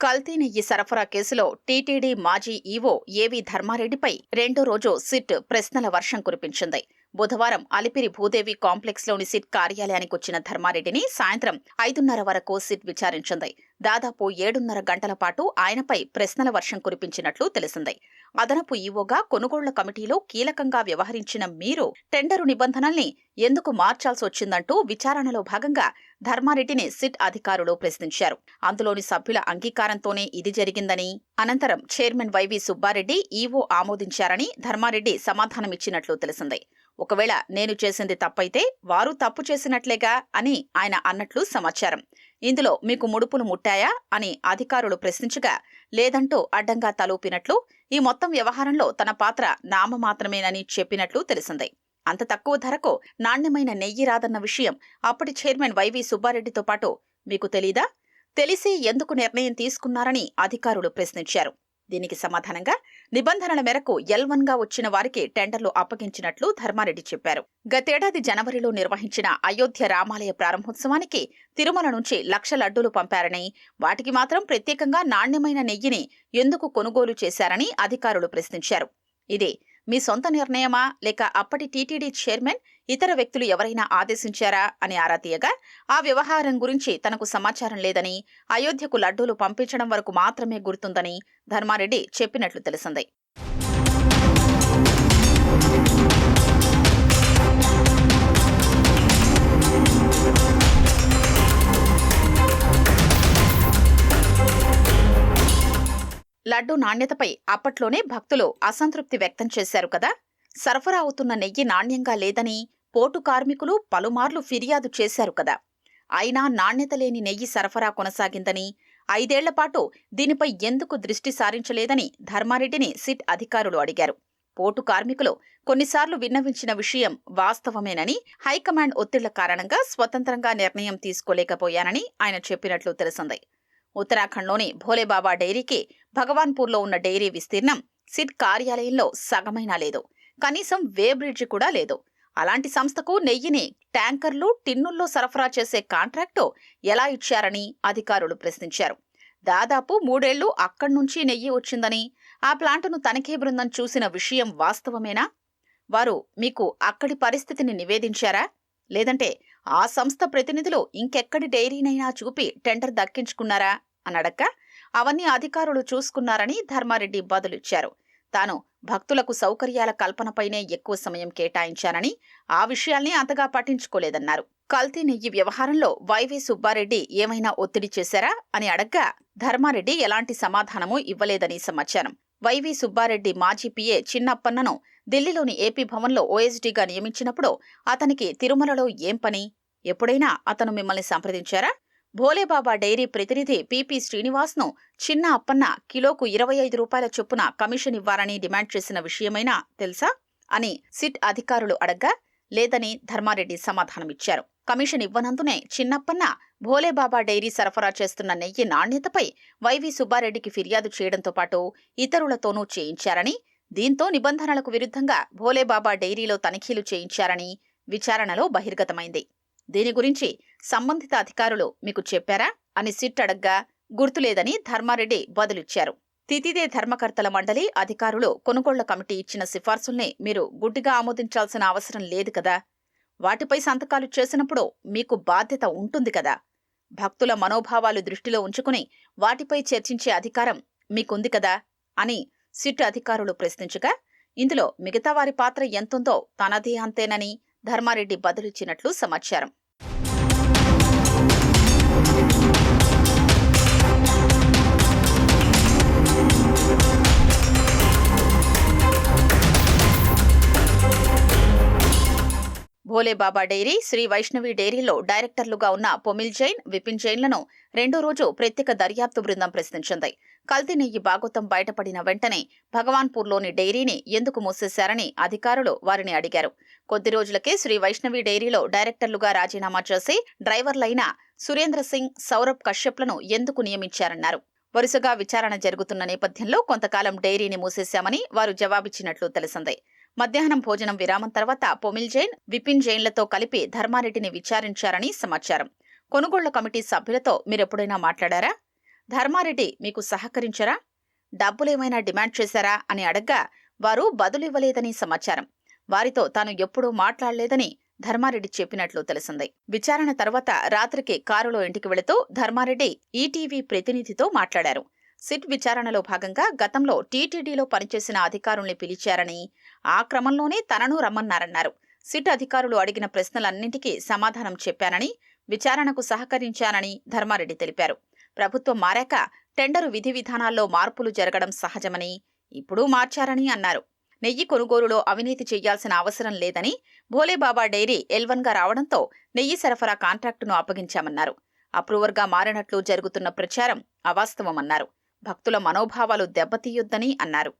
కల్తీ నెయ్యి సరఫరా కేసులో టీటీడీ మాజీ ఈవో ఏవి ధర్మారెడ్డిపై రెండో రోజు సిట్ ప్రశ్నల వర్షం కురిపించింది. బుధవారం అలిపిరి భూదేవి కాంప్లెక్స్లోని సిట్ కార్యాలయానికి వచ్చిన ధర్మారెడ్డిని సాయంత్రం ఐదున్నర వరకు సిట్ విచారించింది. దాదాపు ఏడున్నర గంటల పాటు ఆయనపై ప్రశ్నల వర్షం కురిపించినట్లు తెలిసింది. అదనపు ఈవోగా కొనుగోళ్ళ కమిటీలో కీలకంగా వ్యవహరించిన మీరు టెండరు నిబంధనల్ని ఎందుకు మార్చాల్సి వచ్చిందంటూ విచారణలో భాగంగా ధర్మారెడ్డిని సిట్ అధికారులు ప్రశ్నించారు. అందులోని సభ్యుల అంగీకారంతోనే ఇది జరిగిందని అనంతరం chairman Y V Subbareddy EO ఆమోదించారని Dharmareddy సమాధానమిచ్చినట్లు తెలిసింది. ఒకవేళ నేను చేసింది తప్పైతే వారు తప్పు చేసినట్లేగా అని ఆయన అన్నట్లు సమాచారం. ఇందులో మీకు ముడుపులు ముట్టాయా అని అధికారులు ప్రశ్నించగా లేదంటూ అడ్డంగా తలూపినట్లు ఈ మొత్తం వ్యవహారంలో తన పాత్ర నామమాత్రమేనని చెప్పినట్లు తెలిసింది. అంత తక్కువ ధరకు నాణ్యమైన నెయ్యి రాదన్న విషయం అప్పటి చైర్మన్ వైవి సుబ్బారెడ్డితో పాటు మీకు తెలీదా? తెలిసి ఎందుకు నిర్ణయం తీసుకున్నారని అధికారులు ప్రశ్నించారు. దీనికి సమాధానంగా నిబంధనల మేరకు ఎల్వన్గా వచ్చిన వారికి టెండర్లు అప్పగించినట్లు ధర్మారెడ్డి చెప్పారు. గతేడాది జనవరిలో నిర్వహించిన అయోధ్య రామాలయ ప్రారంభోత్సవానికి తిరుమల నుంచి లక్ష లడ్డూలు పంపారని వాటికి మాత్రం ప్రత్యేకంగా నాణ్యమైన నెయ్యిని ఎందుకు కొనుగోలు చేశారని అధికారులు ప్రశ్నించారు. ఇది మీ సొంత నిర్ణయమా? లేక అప్పటి టీటీడీ చైర్మన్ ఇతర వ్యక్తులు ఎవరైనా ఆదేశించారా అని ఆరా తీయగా ఆ వ్యవహారం గురించి తనకు సమాచారం లేదని అయోధ్యకు లడ్డూలు పంపించడం వరకు మాత్రమే గుర్తుందని ధర్మారెడ్డి చెప్పినట్లు తెలిసింది. లడ్డు నాణ్యతపై అప్పట్లోనే భక్తులు అసంతృప్తి వ్యక్తం చేశారు కదా సరఫరా అవుతున్న నెయ్యి నాణ్యంగా లేదని పోటు కార్మికులు పలుమార్లు ఫిర్యాదు చేశారు కదా. అయినా నాణ్యత లేని నెయ్యి సరఫరా కొనసాగిందని ఐదేళ్ళపాటు దీనిపై ఎందుకు దృష్టి సారించలేదని ధర్మారెడ్డిని సిట్ అధికారులు అడిగారు. పోటు కార్మికులు కొన్నిసార్లు విన్నవించిన విషయం వాస్తవమేనని హైకమాండ్ ఒత్తిళ్ళ కారణంగా స్వతంత్రంగా నిర్ణయం తీసుకోలేకపోయానని ఆయన చెప్పినట్లు తెలిసింది. ఉత్తరాఖండ్లోని భోలేబాబా డైరీకి భగవాన్పూర్లో ఉన్న డైరీ విస్తీర్ణం సిట్ కార్యాలయంలో సగమైనా లేదు. కనీసం వే బ్రిడ్జి కూడా లేదు. అలాంటి సంస్థకు నెయ్యిని ట్యాంకర్లు టిన్నుల్లో సరఫరా చేసే కాంట్రాక్టు ఎలా ఇచ్చారని అధికారులు ప్రశ్నించారు. దాదాపు మూడేళ్ళు అక్కడి నుంచి నెయ్యి వచ్చిందని ఆ ప్లాంటును తనిఖీ బృందం చూసిన విషయం వాస్తవమేనా? వారు మీకు అక్కడి పరిస్థితిని నివేదించారా? లేదంటే ఆ సంస్థ ప్రతినిధులు ఇంకెక్కడి డైరీనైనా చూపి టెండర్ దక్కించుకున్నారా? అనడక్క అవన్నీ అధికారులు చూసుకున్నారని ధర్మారెడ్డి బదులిచ్చారు. తాను భక్తులకు సౌకర్యాల కల్పనపైనే ఎక్కువ సమయం కేటాయించానని ఆ విషయాల్ని అంతగా పట్టించుకోలేదన్నారు. కల్తీ నెయ్యి వ్యవహారంలో వైవి సుబ్బారెడ్డి ఏమైనా ఒత్తిడి చేశారా అని అడగ్గా ధర్మారెడ్డి ఎలాంటి సమాధానమూ ఇవ్వలేదని సమాచారం. వైవి సుబ్బారెడ్డి మాజీ పిఏ చిన్నప్పన్నను ఢిల్లీలోని ఏపీ భవన్లో ఓఎస్డీగా నియమించినప్పుడు అతనికి తిరుమలలో ఏం పని? ఎప్పుడైనా అతను మిమ్మల్ని సంప్రదించారా? భోలేబాబా డైరీ ప్రతినిధి పిపి శ్రీనివాస్ను చిన్న అప్పన్న కిలోకు ఇరవై ఐదు రూపాయల చొప్పున కమిషన్ ఇవ్వాలని డిమాండ్ చేసిన విషయమైనా తెలుసా అని సిట్ అధికారులు అడగ్గా లేదని ధర్మారెడ్డి సమాధానమిచ్చారు. కమిషన్ ఇవ్వనందునే చిన్నప్పన్న భోలేబాబా డైరీ సరఫరా చేస్తున్న నెయ్యి నాణ్యతపై వైవి సుబ్బారెడ్డికి ఫిర్యాదు చేయడంతో పాటు ఇతరులతోనూ చేయించారని దీంతో నిబంధనలకు విరుద్ధంగా భోలేబాబా డైరీలో తనిఖీలు చేయించారని విచారణలో బహిర్గతమైంది. దీని గురించి సంబంధిత అధికారులు మీకు చెప్పారా? అని సిట్ అడగ్గా గుర్తులేదని ధర్మారెడ్డి బదులిచ్చారు. తితిదే ధర్మకర్తల మండలి అధికారులు కొనుగోళ్ళ కమిటీ ఇచ్చిన సిఫార్సుల్ని మీరు గుడ్డిగా ఆమోదించాల్సిన అవసరం లేదు కదా. వాటిపై సంతకాలు చేసినప్పుడు మీకు బాధ్యత ఉంటుంది కదా. భక్తుల మనోభావాలు దృష్టిలో ఉంచుకుని వాటిపై చర్చించే అధికారం మీకుంది కదా? అని సిట్ అధికారులు ప్రశ్నించగా ఇందులో మిగతా వారి పాత్ర ఎంతుందో తనది అంతేనని ధర్మారెడ్డి బదులిచ్చినట్లు సమాచారం. భోలేబాబా డైరీ శ్రీ వైష్ణవి డైరీలో డైరెక్టర్లుగా ఉన్న పొమిల్ జైన్ విపిన్ జైన్లను రెండో రోజు ప్రత్యేక దర్యాప్తు బృందం ప్రశ్నించింది. కల్తీ నెయ్యి భాగోతం బయటపడిన వెంటనే భగవాన్పూర్లోని డైరీని ఎందుకు మూసేశారని అధికారులు వారిని అడిగారు. కొద్ది రోజులకే శ్రీ వైష్ణవి డైరీలో డైరెక్టర్లుగా రాజీనామా చేసి డ్రైవర్లైన సురేంద్ర సింగ్ సౌరభ్ కశ్యప్లను ఎందుకు నియమించారన్నారు. వరుసగా విచారణ జరుగుతున్న నేపథ్యంలో కొంతకాలం డైరీని మూసేశామని వారు జవాబిచ్చినట్లు తెలిసింది. మధ్యాహ్నం భోజనం విరామం తర్వాత పొమిల్ జైన్ విపిన్ జైన్లతో కలిపి ధర్మారెడ్డిని విచారించారని సమాచారం. కొనుగోళ్ళ కమిటీ సభ్యులతో మీరెప్పుడైనా మాట్లాడారా? ధర్మారెడ్డి మీకు సహకరించరా? డబ్బులేమైనా డిమాండ్ చేశారా? అని అడగ్గా వారు బదులివ్వలేదని సమాచారం. వారితో తాను ఎప్పుడూ మాట్లాడలేదని ధర్మారెడ్డి చెప్పినట్లు తెలిసింది. విచారణ తర్వాత రాత్రికి కారులో ఇంటికి వెళుతూ ధర్మారెడ్డి ఈటీవీ ప్రతినిధితో మాట్లాడారు. సిట్ విచారణలో భాగంగా గతంలో టీటీడీలో పనిచేసిన అధికారుల్ని పిలిచారని ఆ క్రమంలోనే తనను రమ్మన్నారన్నారు. సిట్ అధికారులు అడిగిన ప్రశ్నలన్నింటికీ సమాధానం చెప్పానని విచారణకు సహకరించానని ధర్మారెడ్డి తెలిపారు. ప్రభుత్వం మారాక టెండరు విధి విధానాల్లో మార్పులు జరగడం సహజమని ఇప్పుడు మార్చారని అన్నారు. నెయ్యి కొనుగోలులో అవినీతి చేయాల్సిన అవసరం లేదని భోలేబాబా డైరీ ఎల్వన్గా రావడంతో నెయ్యి సరఫరా కాంట్రాక్టును అప్పగించామన్నారు. అప్రూవర్గా మారినట్లు జరుగుతున్న ప్రచారం అవాస్తవమన్నారు. భక్తుల మనోభావాలు దెబ్బతీయొద్దని అన్నారు.